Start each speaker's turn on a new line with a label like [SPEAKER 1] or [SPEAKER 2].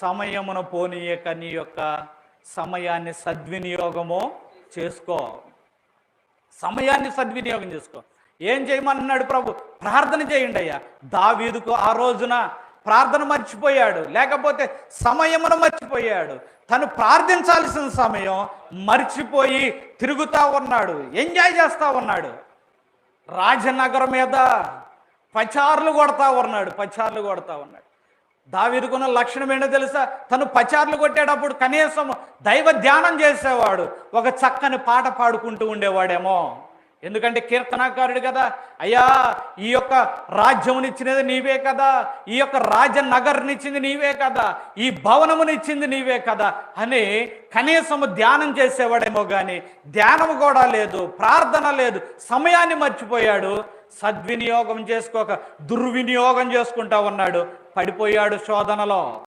[SPEAKER 1] సమయమును పోనీయక నీ యొక్క సమయాన్ని సద్వినియోగము చేసుకో. సమయాన్ని సద్వినియోగం చేసుకో. ఏం చేయమన్నాడు ప్రభు? ప్రార్థన చేయండి అయ్యా. దావీదుకు ఆ రోజున ప్రార్థన మర్చిపోయాడు. లేకపోతే సమయమును మర్చిపోయాడు. తను ప్రార్థించాల్సిన సమయం మర్చిపోయి తిరుగుతూ ఉన్నాడు. ఎంజాయ్ చేస్తూ ఉన్నాడు. రాజనగరం మీద పచార్లు కొడతా ఉన్నాడు. పచార్లు కొడతా ఉన్నాడు. దావీదుకున్న లక్షణం ఏంటో తెలుసా? తను పచార్లు కొట్టేటప్పుడు కనీసం దైవ ధ్యానం చేసేవాడు. ఒక చక్కని పాట పాడుకుంటూ ఉండేవాడేమో. ఎందుకంటే కీర్తనాకారుడు కదా. అయ్యా ఈ యొక్క రాజ్యమునిచ్చినది నీవే కదా. ఈ యొక్క రాజ్య నగర్నిచ్చింది నీవే కదా. ఈ భవనమునిచ్చింది నీవే కదా అని కనీసము ధ్యానం చేసేవాడేమో కానీ ధ్యానం కూడా లేదు ప్రార్థన లేదు సమయాన్ని మర్చిపోయాడు. సద్వినియోగం చేసుకోక దుర్వినియోగం చేసుకుంటా ఉన్నాడు. పడిపోయాడు శోధనలో.